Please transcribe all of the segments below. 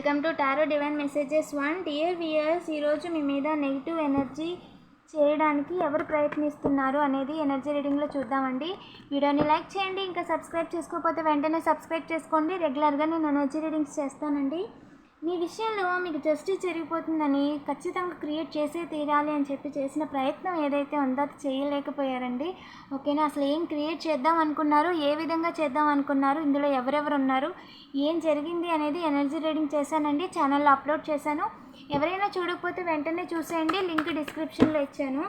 Welcome to tarot divine messages one. Dear viewers ఈరోజు మీ మీద నెగిటివ్ ఎనర్జీ చేయడానికి ఎవరు ప్రయత్నిస్తున్నారు అనేది ఎనర్జీ రీడింగ్లో చూద్దామండి. వీడియోని లైక్ చేయండి ఇంకా సబ్స్క్రైబ్ చేసుకోకపోతే వెంటనే సబ్స్క్రైబ్ చేసుకోండి. రెగ్యులర్గా నేను ఎనర్జీ రీడింగ్స్ చేస్తానండి. మీ విషయంలో మీకు జస్టిస్ జరిగిపోతుందని ఖచ్చితంగా క్రియేట్ చేసే తీరాలి అని చెప్పి చేసిన ప్రయత్నం ఏదైతే ఉందో అది చేయలేకపోయారండి. ఓకేనా? అసలు ఏం క్రియేట్ చేద్దాం అనుకున్నారు? ఏ విధంగా చేద్దాం అనుకున్నారు? ఇందులో ఎవరెవరు ఉన్నారు? ఏం జరిగింది అనేది ఎనర్జీ రీడింగ్ చేశానండి. ఛానల్లో అప్లోడ్ చేశాను. ఎవరైనా చూడకపోతే వెంటనే చూసేయండి. లింక్ డిస్క్రిప్షన్లో ఇచ్చాను.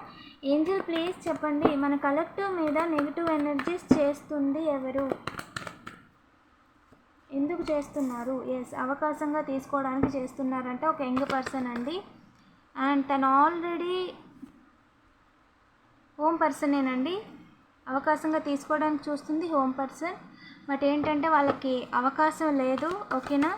ఏంజల్ ప్లీజ్ చెప్పండి. మన కలెక్టివ్ మీద నెగిటివ్ ఎనర్జీస్ చేస్తుంది ఎవరు? ఎందుకు చేస్తున్నారు? ఎస్ అవకాశంగా తీసుకోవడానికి చేస్తున్నారంటే ఒక యంగ్ పర్సన్ అండి. అండ్ తను ఆల్రెడీ హోమ్ పర్సనేనండి అవకాశంగా తీసుకోవడానికి చూస్తుంది హోమ్ పర్సన్ బట్ ఏంటంటే వాళ్ళకి అవకాశం లేదు ఓకేనా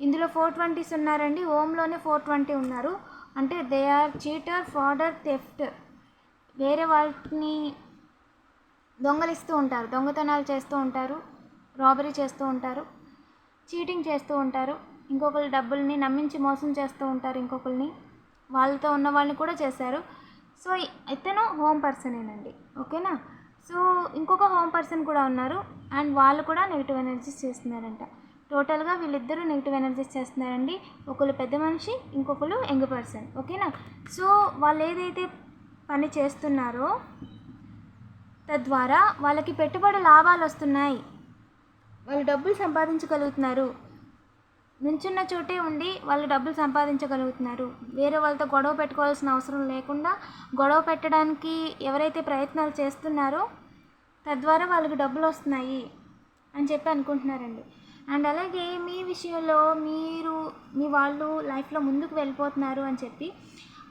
ఇందులో ఫోర్ ట్వంటీస్ ఉన్నారండి. హోమ్లోనే ఫోర్ ట్వంటీ ఉన్నారు. అంటే they are cheater fodder theft వేరే వాళ్ళని దొంగలిస్తూ ఉంటారు దొంగతనాలు చేస్తూ ఉంటారు. రాబరీ చేస్తూ ఉంటారు చీటింగ్ చేస్తూ ఉంటారు. ఇంకొకరి డబ్బుల్ని నమ్మించి మోసం చేస్తూ ఉంటారు ఇంకొకరిని వాళ్ళతో ఉన్న వాళ్ళని కూడా చేశారు. సో ఇతను హోమ్ పర్సనేనండి. ఓకేనా? సో ఇంకొక హోమ్ పర్సన్ కూడా ఉన్నారు. అండ్ వాళ్ళు కూడా నెగిటివ్ ఎనర్జీస్ చేస్తున్నారంట. టోటల్గా వీళ్ళిద్దరూ నెగిటివ్ ఎనర్జీస్ చేస్తున్నారండి. ఒకరు పెద్ద మనిషి ఇంకొకరు యంగ్ పర్సన్. ఓకేనా? సో వాళ్ళు ఏదైతే పని చేస్తున్నారో తద్వారా వాళ్ళకి పెట్టుబడి లాభాలు వస్తున్నాయి వాళ్ళు డబ్బులు సంపాదించగలుగుతున్నారు. నుంచున్న చోటే ఉండి వాళ్ళు డబ్బులు సంపాదించగలుగుతున్నారు. వేరే వాళ్ళతో గొడవ పెట్టుకోవాల్సిన అవసరం లేకుండా గొడవ పెట్టడానికి ఎవరైతే ప్రయత్నాలు చేస్తున్నారో తద్వారా వాళ్ళకి డబ్బులు వస్తున్నాయి అని చెప్పి అనుకుంటున్నారండి. అండ్ అలాగే మీ విషయంలో మీరు మీ వాళ్ళు లైఫ్లో ముందుకు వెళ్ళిపోతున్నారు అని చెప్పి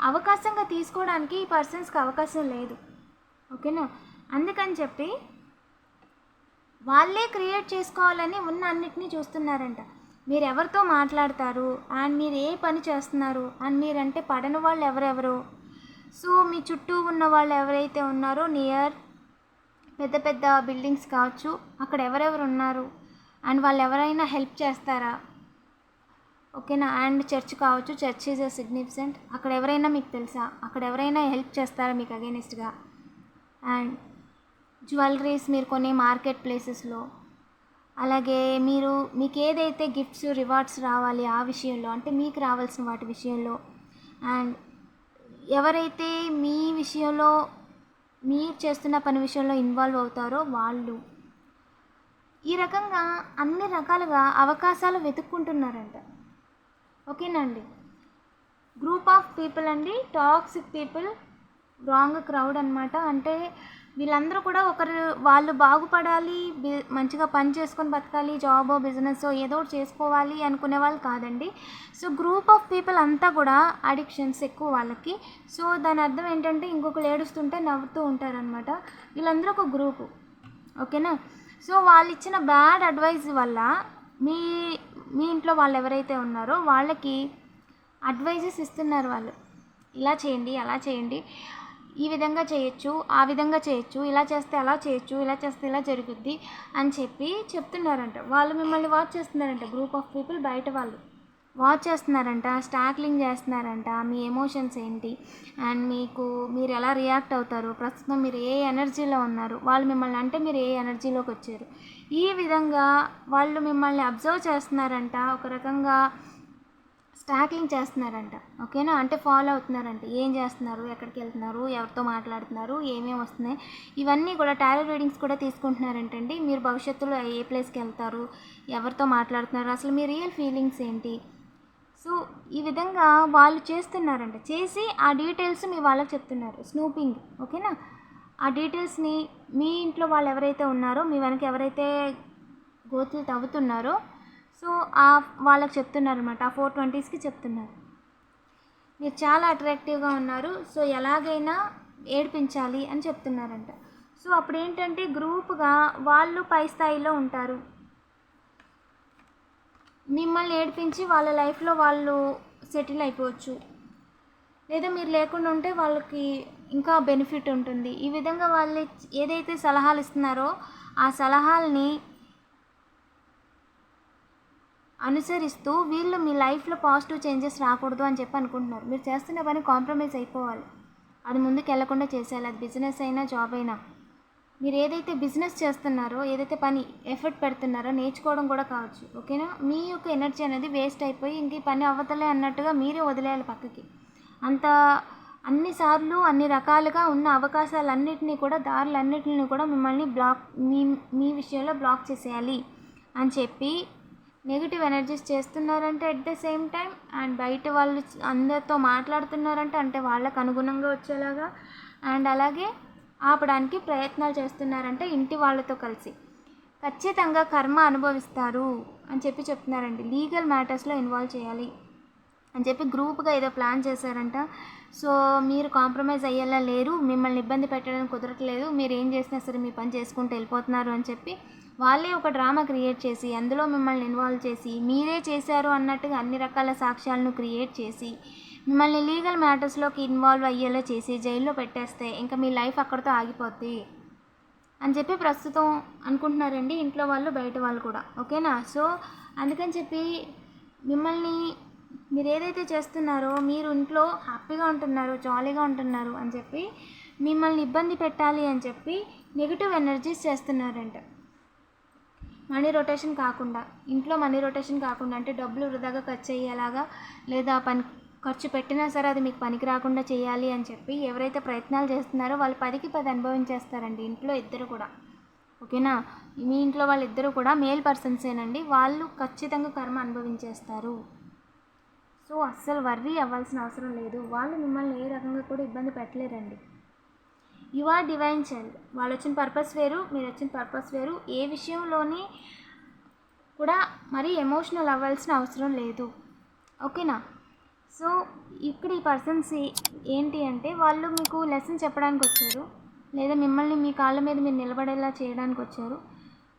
అవకాశంగా తీసుకోవడానికి ఈ పర్సన్స్కి అవకాశం లేదు. ఓకేనా? అందుకని చెప్పి వాళ్ళే క్రియేట్ చేసుకోవాలని ఉన్న అన్నిటినీ చూస్తున్నారంట. మీరు ఎవరితో మాట్లాడతారు? అండ్ మీరు ఏ పని చేస్తున్నారు? అండ్ మీరంటే పడని వాళ్ళు ఎవరెవరు? సో మీ చుట్టూ ఉన్న వాళ్ళు ఎవరైతే ఉన్నారో నియర్ పెద్ద పెద్ద బిల్డింగ్స్ కావచ్చు అక్కడ ఎవరెవరు ఉన్నారు? అండ్ వాళ్ళు ఎవరైనా హెల్ప్ చేస్తారా? ఓకేనా? అండ్ చర్చ్ కావచ్చు చర్చ్ ఈజ్ అ సిగ్నిఫికెంట్. అక్కడ ఎవరైనా మీకు తెలుసా? అక్కడ ఎవరైనా హెల్ప్ చేస్తారా మీకు అగేనిస్ట్గా? అండ్ జ్యువెలరీస్ మీరు కొనే మార్కెట్ ప్లేసెస్లో. అలాగే మీరు మీకు ఏదైతే గిఫ్ట్స్ రివార్డ్స్ రావాలి ఆ విషయంలో అంటే మీకు రావాల్సిన వాటి విషయంలో అండ్ ఎవరైతే మీ విషయంలో మీరు చేస్తున్న పని విషయంలో ఇన్వాల్వ్ అవుతారో వాళ్ళు ఈ రకంగా అన్ని రకాలుగా అవకాశాలు వెతుక్కుంటున్నారంట. ఓకేనండి? గ్రూప్ ఆఫ్ పీపుల్ అండి టాక్సిక్ పీపుల్ రాంగ్ క్రౌడ్ అనమాట అంటే వీళ్ళందరూ కూడా ఒకరు వాళ్ళు బాగుపడాలి బి- మంచిగా పని చేసుకొని బతకాలి జాబో బిజినెస్ ఏదో ఒకటి చేసుకోవాలి అనుకునే వాళ్ళు కాదండి. సో గ్రూప్ ఆఫ్ పీపుల్ అంతా కూడా అడిక్షన్స్ ఎక్కువ వాళ్ళకి. సో దాని అర్థం ఏంటంటే ఇంకొకరు ఏడుస్తుంటే నవ్వుతూ ఉంటారనమాట వీళ్ళందరూ ఒక గ్రూపు ఓకేనా? సో వాళ్ళు ఇచ్చిన బ్యాడ్ అడ్వైస్ వల్ల మీ మీ ఇంట్లో వాళ్ళు ఎవరైతే ఉన్నారో వాళ్ళకి అడ్వైజెస్ ఇస్తున్నారు వాళ్ళు. ఇలా చేయండి అలా చేయండి. ఈ విధంగా చేయొచ్చు ఆ విధంగా చేయొచ్చు ఇలా చేస్తే అలా చేయొచ్చు ఇలా చేస్తే ఇలా జరుగుద్ది అని చెప్పి చెప్తున్నారంట. వాళ్ళు మిమ్మల్ని వాచ్ చేస్తున్నారంట గ్రూప్ ఆఫ్ పీపుల్ బయట వాళ్ళు. వాచ్ చేస్తున్నారంట స్టాక్లింగ్ చేస్తున్నారంట మీ ఎమోషన్స్ ఏంటి? అండ్ మీకు మీరు ఎలా రియాక్ట్ అవుతారు? ప్రస్తుతం మీరు ఏ ఎనర్జీలో ఉన్నారు? వాళ్ళు మిమ్మల్ని అంటే మీరు ఏ ఎనర్జీలోకి వచ్చారు? ఈ విధంగా వాళ్ళు మిమ్మల్ని అబ్జర్వ్ చేస్తున్నారంట. ఒక రకంగా స్టాకింగ్ చేస్తున్నారంట ఓకేనా? అంటే ఫాలో అవుతున్నారంట. ఏం చేస్తున్నారు? ఎక్కడికి వెళ్తున్నారు? ఎవరితో మాట్లాడుతున్నారు? ఏమేమి వస్తున్నాయి? ఇవన్నీ కూడా టారో రీడింగ్స్ కూడా తీసుకుంటున్నారంటండి. మీరు భవిష్యత్తులో ఏ ప్లేస్కి వెళ్తారు? ఎవరితో మాట్లాడుతున్నారు? అసలు మీ రియల్ ఫీలింగ్స్ ఏంటి? సో ఈ విధంగా వాళ్ళు చేస్తున్నారంట. చేసి ఆ డీటెయిల్స్ మీ వాళ్ళకి చెప్తున్నారు. స్నూపింగ్ ఓకేనా? ఆ డీటెయిల్స్ని మీ ఇంట్లో వాళ్ళు ఎవరైతే ఉన్నారో మీ వెనక ఎవరైతే గోతులు తవ్వుతున్నారో సో ఆ వాళ్ళకి చెప్తున్నారు అనమాట ఆ ఫోర్ ట్వంటీస్కి చెప్తున్నారు. మీరు చాలా అట్రాక్టివ్గా ఉన్నారు సో ఎలాగైనా ఏడిపించాలి అని చెప్తున్నారంట. సో అప్పుడు ఏంటంటే గ్రూప్గా వాళ్ళు పై స్థాయిలో ఉంటారు. మిమ్మల్ని ఏడిపించి వాళ్ళ లైఫ్లో వాళ్ళు సెటిల్ అయిపోవచ్చు. లేదా మీరు లేకుండా ఉంటే వాళ్ళకి ఇంకా బెనిఫిట్ ఉంటుంది. ఈ విధంగా వాళ్ళు ఏదైతే సలహాలు ఇస్తున్నారో ఆ సలహాలని అనుసరిస్తూ వీళ్ళు మీ లైఫ్లో పాజిటివ్ చేంజెస్ రాకూడదు అని చెప్పి అనుకుంటున్నారు. మీరు చేస్తున్న పని కాంప్రమైజ్ అయిపోవాలి. అది ముందుకు వెళ్ళకుండా చేసేయాలి. అది బిజినెస్ అయినా జాబ్ అయినా. మీరు ఏదైతే బిజినెస్ చేస్తున్నారో ఏదైతే పని ఎఫర్ట్ పెడుతున్నారో నేర్చుకోవడం కూడా కావచ్చు. ఓకేనా? మీ యొక్క ఎనర్జీ అనేది వేస్ట్ అయిపోయి ఇంక ఈ పని అవ్వతలే అన్నట్టుగా మీరే వదిలేయాలి పక్కకి. అంత అన్నిసార్లు అన్ని రకాలుగా ఉన్న అవకాశాలన్నింటినీ కూడా దారులన్నింటినీ కూడా మిమ్మల్ని బ్లాక్ మీ మీ విషయంలో బ్లాక్ చేసేయాలి అని చెప్పి నెగిటివ్ ఎనర్జీస్ చేస్తున్నారంటే at the same time and బయట వాళ్ళు అందరితో మాట్లాడుతున్నారంటే అంటే వాళ్ళకు అనుగుణంగా వచ్చేలాగా. అండ్ అలాగే ఆపడానికి ప్రయత్నాలు చేస్తున్నారంటే ఇంటి వాళ్ళతో కలిసి. ఖచ్చితంగా కర్మ అనుభవిస్తారు అని చెప్పి చెప్తున్నారండి. లీగల్ మ్యాటర్స్లో ఇన్వాల్వ్ చేయాలి అని చెప్పి గ్రూప్గా ఏదో ప్లాన్ చేశారంట. సో మీరు కాంప్రమైజ్ అయ్యేలా లేరు మిమ్మల్ని ఇబ్బంది పెట్టడానికి కుదరట్లేదు మీరు ఏం చేసినా సరే మీ పని చేసుకుంటూ వెళ్ళిపోతున్నారు అని చెప్పి వాళ్ళే ఒక డ్రామా క్రియేట్ చేసి అందులో మిమ్మల్ని ఇన్వాల్వ్ చేసి మీరే చేశారు అన్నట్టుగా అన్ని రకాల సాక్ష్యాలను క్రియేట్ చేసి మిమ్మల్ని లీగల్ మ్యాటర్స్లోకి ఇన్వాల్వ్ అయ్యేలా చేసి జైల్లో పెట్టేస్తే ఇంకా మీ లైఫ్ అక్కడితో ఆగిపోద్ది అని చెప్పి ప్రస్తుతం అనుకుంటున్నారండి ఇంట్లో వాళ్ళు బయట వాళ్ళు కూడా. ఓకేనా? సో అందుకని చెప్పి మిమ్మల్ని మీరు ఏదైతే చేస్తున్నారో మీరు ఇంట్లో హ్యాపీగా ఉంటున్నారు జాలీగా ఉంటున్నారు అని చెప్పి మిమ్మల్ని ఇబ్బంది పెట్టాలి అని చెప్పి నెగిటివ్ ఎనర్జీస్ చేస్తున్నారంట. మనీ రొటేషన్ కాకుండా ఇంట్లో మనీ రొటేషన్ కాకుండా అంటే డబ్బులు వృధాగా ఖర్చు అయ్యేలాగా లేదా పని ఖర్చు పెట్టినా సరే అది మీకు పనికి రాకుండా చేయాలి అని చెప్పి ఎవరైతే ప్రయత్నాలు చేస్తున్నారో వాళ్ళు పదికి పది అనుభవించేస్తారండి ఇంట్లో ఇద్దరు కూడా. ఓకేనా? మీ ఇంట్లో వాళ్ళిద్దరూ కూడా మేల్ పర్సన్సేనండి వాళ్ళు ఖచ్చితంగా కర్మ అనుభవించేస్తారు. సో అస్సలు వర్రీ అవ్వాల్సిన అవసరం లేదు. వాళ్ళు మిమ్మల్ని ఏ రకంగా కూడా ఇబ్బంది పెట్టలేరండి. You are divine child. వాళ్ళు వచ్చిన పర్పస్ వేరు మీరు వచ్చిన పర్పస్ వేరు. ఏ విషయంలోని కూడా మరీ ఎమోషనల్ అవ్వాల్సిన అవసరం లేదు. ఓకేనా? సో ఇక్కడ ఈ పర్సన్స్ ఏంటి అంటే వాళ్ళు మీకు లెసన్ చెప్పడానికి వచ్చారు. లేదా మిమ్మల్ని మీ కాళ్ళ మీద మీరు నిలబడేలా చేయడానికి వచ్చారు.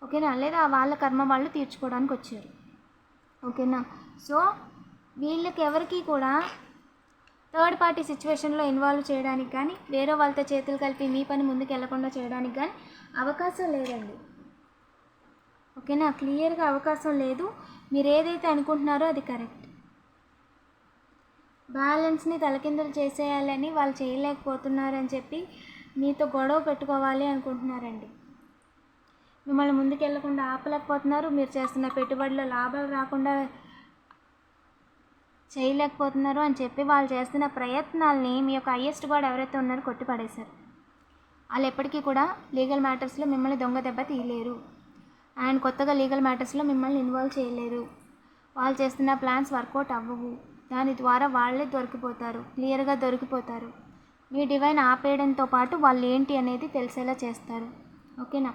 ఓకేనా? లేదా వాళ్ళ కర్మ వాళ్ళు తీర్చుకోవడానికి వచ్చారు. ఓకేనా? సో వీళ్ళకి ఎవరికి కూడా థర్డ్ పార్టీ సిచ్యువేషన్లో ఇన్వాల్వ్ చేయడానికి కానీ వేరే వాళ్ళతో చేతులు కలిపి మీ పని ముందుకు వెళ్ళకుండా చేయడానికి కానీ అవకాశం లేదండి. ఓకేనా? క్లియర్గా అవకాశం లేదు. మీరు ఏదైతే అనుకుంటున్నారో అది కరెక్ట్. బ్యాలెన్స్ని తలకిందులు చేసేయాలని వాళ్ళు చేయలేకపోతున్నారని చెప్పి మీతో గొడవ పెట్టుకోవాలి అనుకుంటున్నారండి. మిమ్మల్ని ముందుకు వెళ్ళకుండా ఆపలేకపోతున్నారు. మీరు చేస్తున్న పెట్టుబడిలో లాభాలు రాకుండా చేయలేకపోతున్నారు అని చెప్పి వాళ్ళు చేస్తున్న ప్రయత్నాల్ని మీ యొక్క హయ్యెస్ట్ గాడ్ ఎవరైతే ఉన్నారో కొట్టిపడేశారు. వాళ్ళు ఎప్పటికీ కూడా లీగల్ మ్యాటర్స్లో మిమ్మల్ని దొంగ దెబ్బ తీయలేరు. అండ్ కొత్తగా లీగల్ మ్యాటర్స్లో మిమ్మల్ని ఇన్వాల్వ్ చేయలేరు. వాళ్ళు చేస్తున్న ప్లాన్స్ వర్కౌట్ అవ్వవు. దాని ద్వారా వాళ్ళే దొరికిపోతారు. క్లియర్గా దొరికిపోతారు. మీ డివైన్ ఆపేయడంతో పాటు వాళ్ళు ఏంటి అనేది తెలిసేలా చేస్తారు. ఓకేనా?